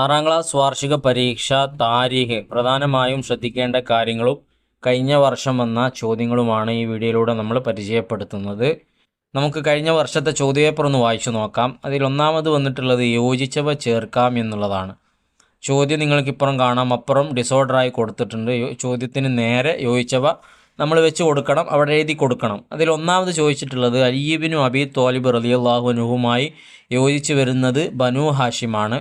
ആറാം ക്ലാസ് വാർഷിക പരീക്ഷ താരീഖ്. പ്രധാനമായും ശ്രദ്ധിക്കേണ്ട കാര്യങ്ങളും കഴിഞ്ഞ വർഷം വന്ന ചോദ്യങ്ങളുമാണ് ഈ വീഡിയോയിലൂടെ നമ്മൾ പരിചയപ്പെടുത്തുന്നത്. നമുക്ക് കഴിഞ്ഞ വർഷത്തെ ചോദ്യപേപ്പർ ഒന്ന് വായിച്ചു നോക്കാം. അതിൽ ഒന്നാമത് വന്നിട്ടുള്ളത് യോജിച്ചവ ചേർക്കാം എന്നുള്ളതാണ്. ചോദ്യം നിങ്ങൾക്കിപ്പുറം കാണാം. അപ്പുറം ഡിസോർഡറായി കൊടുത്തിട്ടുണ്ട്. ചോദ്യത്തിന് നേരെ യോജിച്ചവ നമ്മൾ വെച്ച് കൊടുക്കണം അവിടെ എഴുതി കൊടുക്കണം. അതിൽ ഒന്നാമത് ചോദിച്ചിട്ടുള്ളത് അയ്യബിനും അബി തോലിബ് റലിയല്ലാഹു അൻഹുമായി യോജിച്ച് വരുന്നത് ബനു ഹാഷിമാണ്.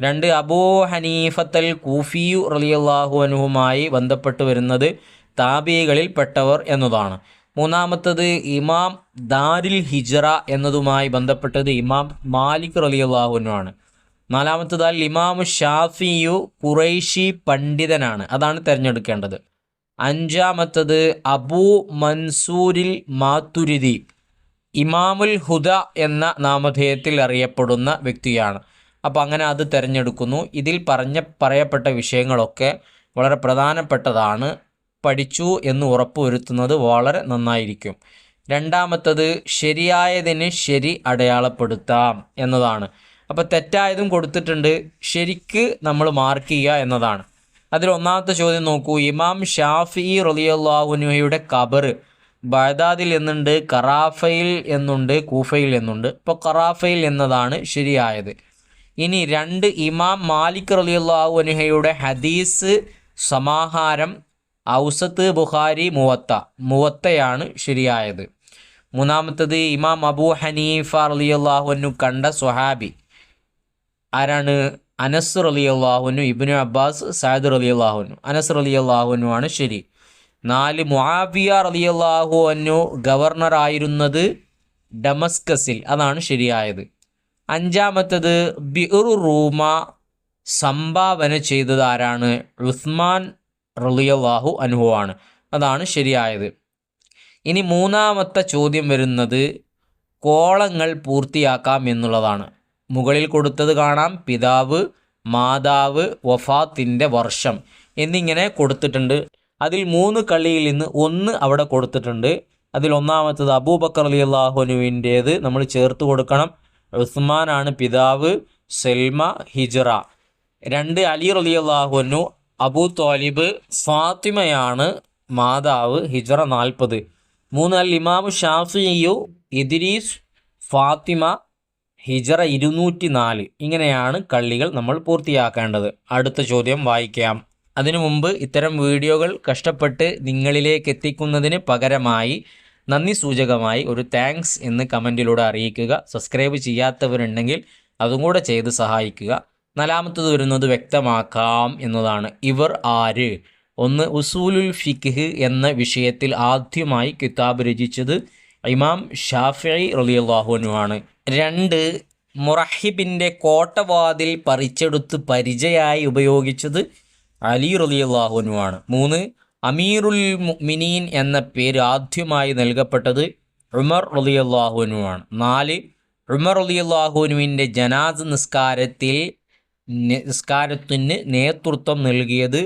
രണ്ട് അബൂ ഹനീഫത്തൽ കൂഫിയു റലിയല്ലാഹു അനുഹുമായി ബന്ധപ്പെട്ട് വരുന്നത് താബികളിൽ പെട്ടവർ എന്നതാണ്. മൂന്നാമത്തത് ഇമാം ദാരിൽ ഹിജറ എന്നതുമായി ബന്ധപ്പെട്ടത് ഇമാം മാലിക് റലിയല്ലാഹുനുമാണ് നാലാമത്തത് അൽ ഇമാം ഷാഫിയു ഖുറൈഷി പണ്ഡിതനാണ്. അതാണ് തിരഞ്ഞെടുക്കേണ്ടത്. അഞ്ചാമത്തത് അബൂ മൻസൂരിൽ മാതുരിദി ഇമാമുൽ ഹുദ എന്ന നാമധേയത്തിൽ അറിയപ്പെടുന്ന വ്യക്തിയാണ്. അപ്പോൾ അങ്ങനെ അത് തിരഞ്ഞെടുക്കുന്നു. ഇതിൽ പറഞ്ഞ പറയപ്പെട്ട വിഷയങ്ങളൊക്കെ വളരെ പ്രധാനപ്പെട്ടതാണ്. പഠിച്ചു എന്ന് ഉറപ്പുവരുത്തുന്നത് വളരെ നന്നായിരിക്കും. രണ്ടാമത്തത് ശരിയായതിന് ശരി അടയാളപ്പെടുത്താം എന്നതാണ്. അപ്പോൾ തെറ്റായതും കൊടുത്തിട്ടുണ്ട്. ശരിക്ക് നമ്മൾ മാർക്ക് ചെയ്യുക എന്നതാണ്. അതിൽ ഒന്നാമത്തെ ചോദ്യം നോക്കൂ. ഇമാം ഷാഫി റലിയല്ലാഹുനുഹയുടെ കബർ ബഗ്ദാദിൽ എന്നുണ്ട് കറാഫയിൽ എന്നുണ്ട് കൂഫയിൽ എന്നുണ്ട്. ഇപ്പോൾ കറാഫയിൽ എന്നതാണ് ശരിയായത്. ഇനി രണ്ട് ഇമാം മാലിക് റലിയുള്ളാഹു അനുഹയുടെ ഹദീസ് സമാഹാരം ഔസത്ത് ബുഖാരി മുവത്ത മുവത്തയാണ് ശരിയായത്. മൂന്നാമത്തത് ഇമാം അബൂ ഹനീഫ റലിയുള്ളാഹുനു കണ്ട സുഹാബി ആരാണ്? അനസ് റലി അള്ളാഹുനു ഇബിനു അബ്ബാസ് സയദ് റലിയുള്ളാഹുനു അനസ് റലിയുള്ളാഹുനു ആണ് ശരി. നാല് മുആവിയ റലിയുള്ളാഹു അനു ഗവർണറായിരുന്നത് ഡമസ്കസിൽ അതാണ് ശരിയായത്. അഞ്ചാമത്തത് ബിഉറു റൂമ സംഭാവന ചെയ്തത് ആരാണ് ഉസ്മാൻ റളിയല്ലാഹു അനുഹു ആണ്. അതാണ് ശരിയായത്. ഇനി മൂന്നാമത്തെ ചോദ്യം വരുന്നത് കോളങ്ങൾ പൂർത്തിയാക്കാം എന്നുള്ളതാണ്. മുകളിൽ കൊടുത്തത് കാണാം. പിതാവ് മാതാവ് വഫാത്തിന്റെ വർഷം എന്നിങ്ങനെ കൊടുത്തിട്ടുണ്ട്. അതിൽ മൂന്ന് കളിയിൽ നിന്ന് ഒന്ന് അവിടെ കൊടുത്തിട്ടുണ്ട്. അതിൽ ഒന്നാമത്തത് അബൂബക്കർ അലി അള്ളാഹുനുവിന്റേത് നമ്മൾ ചേർത്ത് കൊടുക്കണം. ഉസ്മാനാണ് പിതാവ് സെൽമ ഹിജറ. രണ്ട് അലി റലി അള്ളാഹുനു അബൂ തോലിബ് ഫാത്തിമയാണ് മാതാവ് ഹിജറ നാൽപ്പത്. മൂന്ന് അൽ ഇമാമു ഷാഫിയു ഇദ്രീസ് ഫാത്തിമ ഹിജറ ഇരുന്നൂറ്റി നാല് ഇങ്ങനെയാണ് കള്ളികൾ നമ്മൾ പൂർത്തിയാക്കേണ്ടത്. അടുത്ത ചോദ്യം വായിക്കാം. അതിനു മുമ്പ് ഇത്തരം വീഡിയോകൾ കഷ്ടപ്പെട്ട് നിങ്ങളിലേക്ക് എത്തിക്കുന്നതിന് പകരമായി നന്ദി സൂചകമായി ഒരു താങ്ക്സ് എന്ന് കമന്റിലൂടെ അറിയിക്കുക. സബ്സ്ക്രൈബ് ചെയ്യാത്തവരുണ്ടെങ്കിൽ അതും കൂടെ ചെയ്ത് സഹായിക്കുക. നാലാമത്തത് വരുന്നത് വ്യക്തമാക്കാം എന്നതാണ്. ഇവർ ആര്? ഒന്ന് ഉസൂലുൽ ഫിഖ് എന്ന വിഷയത്തിൽ ആദ്യമായി കിതാബ് രചിച്ചത് ഇമാം ഷാഫി റലിയല്ലാഹുനു ആണ്. രണ്ട് മുറഹിബിന്റെ കോട്ടവാതിൽ പറിച്ചെടുത്ത് പരിചയായി ഉപയോഗിച്ചത് അലി റലിയല്ലാഹുനു ആണ്. മൂന്ന് അമീറുൽ മിനീൻ എന്ന പേര് ആദ്യമായി നൽകപ്പെട്ടത് ഉമർ ആണ് നാല് ഉമർ റലിയല്ലാഹുനുവിന്റെ ജനാസ് നിസ്കാരത്തിൽ നിസ്കാരത്തിന് നേതൃത്വം നൽകിയത്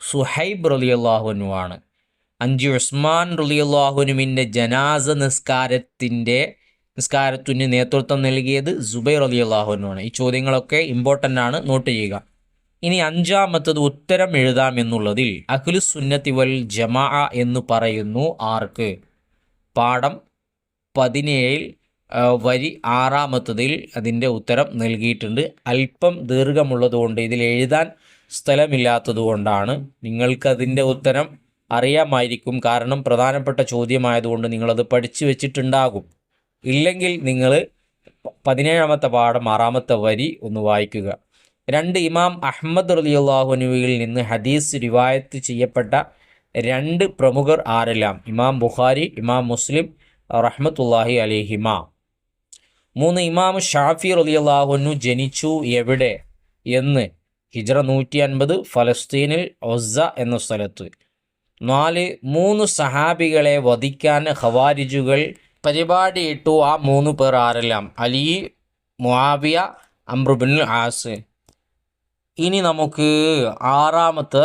സുഹൈബ് റലിയല്ലാഹുനുവാണ് അഞ്ച് ഉസ്മാൻ റലിയല്ലാഹുനുവിന്റെ ജനാസ നിസ്കാരത്തിന്റെ നിസ്കാരത്തിന് നേതൃത്വം നൽകിയത് സുബൈർ അലി ആണ് ഈ ചോദ്യങ്ങളൊക്കെ ഇമ്പോർട്ടന്റ് ആണ്. നോട്ട് ചെയ്യുക. ഇനി അഞ്ചാമത്തത് ഉത്തരം എഴുതാം എന്നുള്ളതിൽ അഖിലു സുന്നത്തി വൽ ജമാ എന്ന് പറയുന്നു ആർക്ക്? പാഠം പതിനേഴിൽ വരി ആറാമത്തതിൽ അതിന്റെ ഉത്തരം നൽകിയിട്ടുണ്ട്. അല്പം ദീർഘമുള്ളതുകൊണ്ട് ഇതിൽ എഴുതാൻ സ്ഥലമില്ലാത്തതുകൊണ്ടാണ് നിങ്ങൾക്കതിന്റെ ഉത്തരം അറിയാമായിരിക്കും. കാരണം പ്രധാനപ്പെട്ട ചോദ്യമായതുകൊണ്ട് നിങ്ങളത് പഠിച്ചു വെച്ചിട്ടുണ്ടാകും. ഇല്ലെങ്കിൽ നിങ്ങൾ പതിനേഴാമത്തെ പാഠം ആറാമത്തെ വരി ഒന്ന് വായിക്കുക. രണ്ട് ഇമാം അഹമ്മദ് റലിയുള്ളാഹുനുവിൽ നിന്ന് ഹദീസ് റിവായത്ത് ചെയ്യപ്പെട്ട രണ്ട് പ്രമുഖർ ആരെല്ലാം? ഇമാം ബുഖാരി ഇമാം മുസ്ലിം റഹ്മത്തുല്ലാഹി അലിഹിമ. മൂന്ന് ഇമാം ഷാഫി റലിയുള്ളാഹുനു ജനിച്ചു എവിടെ? എന്ന് ഹിജ്ര നൂറ്റി അൻപത് ഫലസ്തീനിൽ ഒസ എന്ന സ്ഥലത്ത്. നാല് മൂന്ന് സഹാബികളെ വധിക്കാൻ ഹവാരിജുകൾ പരിപാടിയിട്ടു ആ മൂന്ന് പേർ ആരെല്ലാം? Ali Muawiya Amr ibn As. ഇനി നമുക്ക് ആറാമത്തെ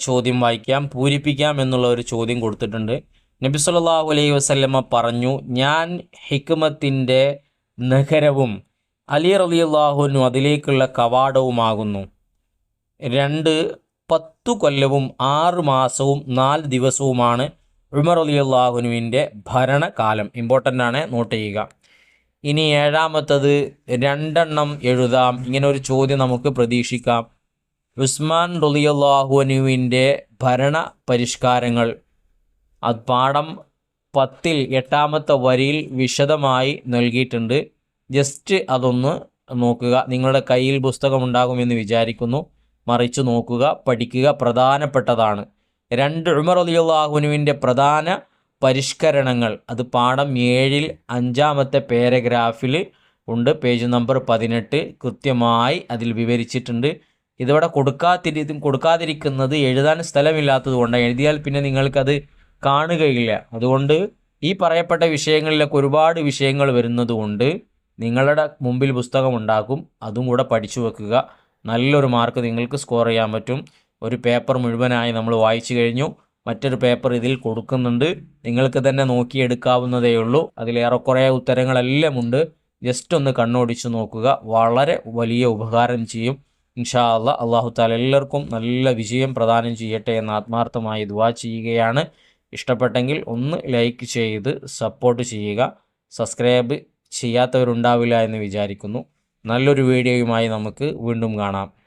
ചോദ്യം വായിക്കാം പൂരിപ്പിക്കാം എന്നുള്ള ഒരു ചോദ്യം കൊടുത്തിട്ടുണ്ട്. നബി സല്ലല്ലാഹു അലൈഹി വസല്ലമ പറഞ്ഞു ഞാൻ ഹിക്മത്തിന്റെ നഗരവും അലി റലിയല്ലാഹുവിനു അതിലേക്കുള്ള കവാടവുമാകുന്നു. രണ്ട് പത്തു കൊല്ലവും ആറ് മാസവും നാല് ദിവസവുമാണ് ഉമർ അലി അള്ളാഹുനുവിന്റെ ഭരണകാലം. ഇമ്പോർട്ടന്റ് ആണ് നോട്ട് ചെയ്യുക. ഇനി ഏഴാമത്തത് രണ്ടെണ്ണം എഴുതാം. ഇങ്ങനെ ഒരു ചോദ്യം നമുക്ക് പ്രതീക്ഷിക്കാം. ഉസ്മാൻ റലിയല്ലാഹുനുവിന്റെ ഭരണ പരിഷ്കാരങ്ങൾ. അത് പാഠം പത്തിൽ എട്ടാമത്തെ വരിയിൽ വിശദമായി നൽകിയിട്ടുണ്ട്. ജസ്റ്റ് അതൊന്ന് നോക്കുക. നിങ്ങളുടെ കയ്യിൽ പുസ്തകം ഉണ്ടാകുമെന്ന് വിചാരിക്കുന്നു. മറിച്ച് നോക്കുക പഠിക്കുക. പ്രധാനപ്പെട്ടതാണ്. രണ്ട് ഉമർ അലിയുള്ളാഹുനുവിന്റെ പ്രധാന പരിഷ്കരണങ്ങൾ. അത് പാഠം ഏഴിൽ അഞ്ചാമത്തെ പാരഗ്രാഫിൽ ഉണ്ട്. പേജ് നമ്പർ പതിനെട്ട് കൃത്യമായി അതിൽ വിവരിച്ചിട്ടുണ്ട്. ഇതിവിടെ കൊടുക്കാതിരി കൊടുക്കാതിരിക്കുന്നത് എഴുതാൻ സ്ഥലമില്ലാത്തത് കൊണ്ട് എഴുതിയാൽ പിന്നെ നിങ്ങൾക്കത് കാണുകയില്ല. അതുകൊണ്ട് ഈ പറയപ്പെട്ട വിഷയങ്ങളിലൊക്കെ ഒരുപാട് വിഷയങ്ങൾ വരുന്നതുകൊണ്ട് നിങ്ങളുടെ മുമ്പിൽ പുസ്തകം ഉണ്ടാക്കും. അതും കൂടെ പഠിച്ചു വെക്കുക. നല്ലൊരു മാർക്ക് നിങ്ങൾക്ക് സ്കോർ ചെയ്യാൻ പറ്റും. ഒരു പേപ്പർ മുഴുവനായി നമ്മൾ വായിച്ചു കഴിഞ്ഞു. മറ്റൊരു പേപ്പർ ഇതിൽ കൊടുക്കുന്നുണ്ട്. നിങ്ങൾക്ക് തന്നെ നോക്കിയെടുക്കാവുന്നതേ ഉള്ളൂ. അതിലേറെക്കുറെ ഉത്തരങ്ങളെല്ലാം ഉണ്ട്. ജസ്റ്റ് ഒന്ന് കണ്ണോടിച്ചു നോക്കുക. വളരെ വലിയ ഉപകാരം ചെയ്യും. ഇൻഷാ അല്ല അള്ളാഹു താല എല്ലാവർക്കും നല്ല വിജയം പ്രദാനം ചെയ്യട്ടെ എന്ന് ആത്മാർത്ഥമായി ദുവാ ചെയ്യുകയാണ്. ഇഷ്ടപ്പെട്ടെങ്കിൽ ഒന്ന് ലൈക്ക് ചെയ്ത് സപ്പോർട്ട് ചെയ്യുക. സബ്സ്ക്രൈബ് ചെയ്യാത്തവരുണ്ടാവില്ല എന്ന് വിചാരിക്കുന്നു. നല്ലൊരു വീഡിയോയുമായി നമുക്ക് വീണ്ടും കാണാം.